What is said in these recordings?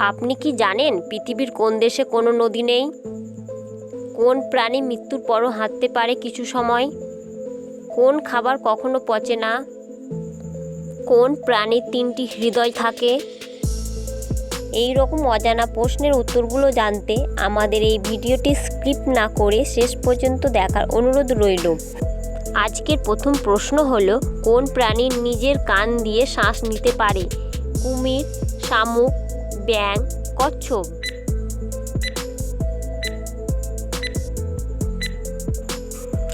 আপনি কি জানেন পৃথিবীর কোন দেশে কোনো নদী নেই? কোন প্রাণী মৃত্যুর পরও হাঁটতে পারে কিছু সময়? কোন খাবার কখনো পচে না? কোন প্রাণীর তিনটি হৃদয় থাকে? এই রকম অজানা প্রশ্নের উত্তরগুলো জানতে আমাদের এই ভিডিওটি স্ক্রিপ্ট না করে শেষ পর্যন্ত দেখার অনুরোধ রইল। আজকের প্রথম প্রশ্ন হলো, কোন প্রাণী নিজের কান দিয়ে শ্বাস নিতে পারে? কুমির, শামুক ব্যাং কচ্ছপ।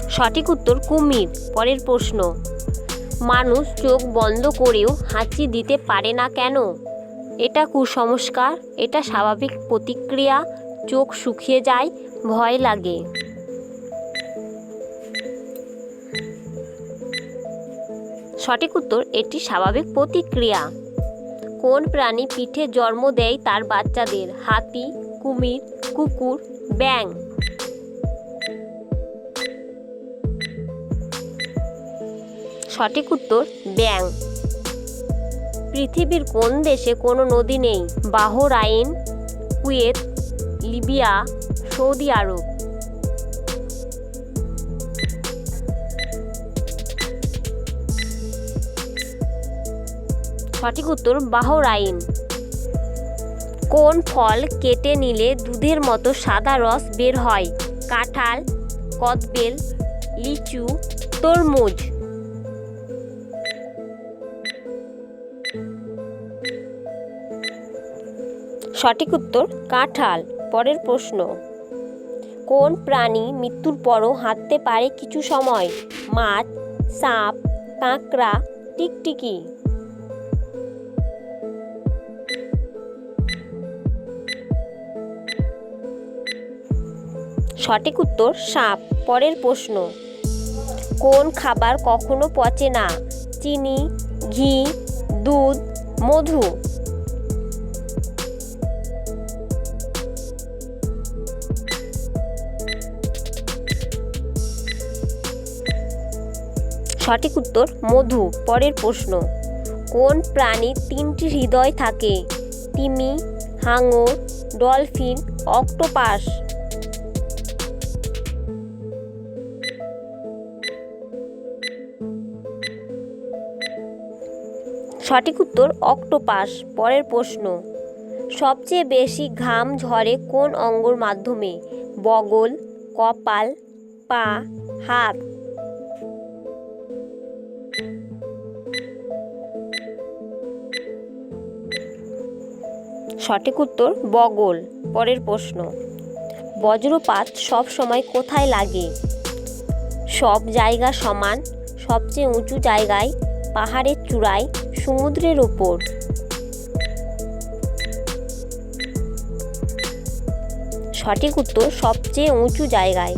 সঠিক উত্তর, কুমির, পরের প্রশ্ন। মানুষ চোখ বন্ধ করেও হাঁচি দিতে পারে না কেন? এটা কুসংস্কার, এটা স্বাভাবিক প্রতিক্রিয়া, চোখ শুকিয়ে যায়, ভয় লাগে। সঠিক উত্তর, এটি স্বাভাবিক প্রতিক্রিয়া। কোন প্রাণী পিঠে জন্ম দেয় তার বাচ্চাদের? হাতি, কুমির, কুকুর ব্যাং সঠিক উত্তর ব্যাং পৃথিবীর কোন দেশে কোনো নদী নেই? Bahrain, Kuwait, Libya, Saudi Arab. সঠিক উত্তর বাহরাইন কোন ফল কেটে নিলে দুধের মতো সাদা রস বের হয়? কাঁঠাল, কদবেল, লিচু, তরমুজ। সঠিক উত্তর কাঁঠাল, পরের প্রশ্ন। কোন প্রাণী মৃত্যুর পরও হাঁটতে পারে কিছু সময়? মাছ, সাপ, কাঁকড়া, টিকটিকি। সঠিক উত্তর সাপ, পরের প্রশ্ন। কোন খাবার কখনো পচে না? চিনি, ঘি, দুধ, মধু। সঠিক উত্তর, মধু, পরের প্রশ্ন। কোন প্রাণীর তিনটি হৃদয় থাকে? তিমি, হাঙর, ডলফিন, অক্টোপাস। সঠিক উত্তর অক্টোপাস, পরের প্রশ্ন। সবচেয়ে বেশি ঘাম ঝরে কোন অঙ্গর মাধ্যমে? বগল, কপাল, পা, হাত। সঠিক উত্তর বগল, পরের প্রশ্ন। বজ্রপাত সব সময় কোথায় লাগে? সব জায়গা সমান, সবচেয়ে উঁচু জায়গায়, পাহাড়ের চূড়ায় সমুদ্রের ওপর সঠিক উত্তর সবচেয়ে উঁচু জায়গায়।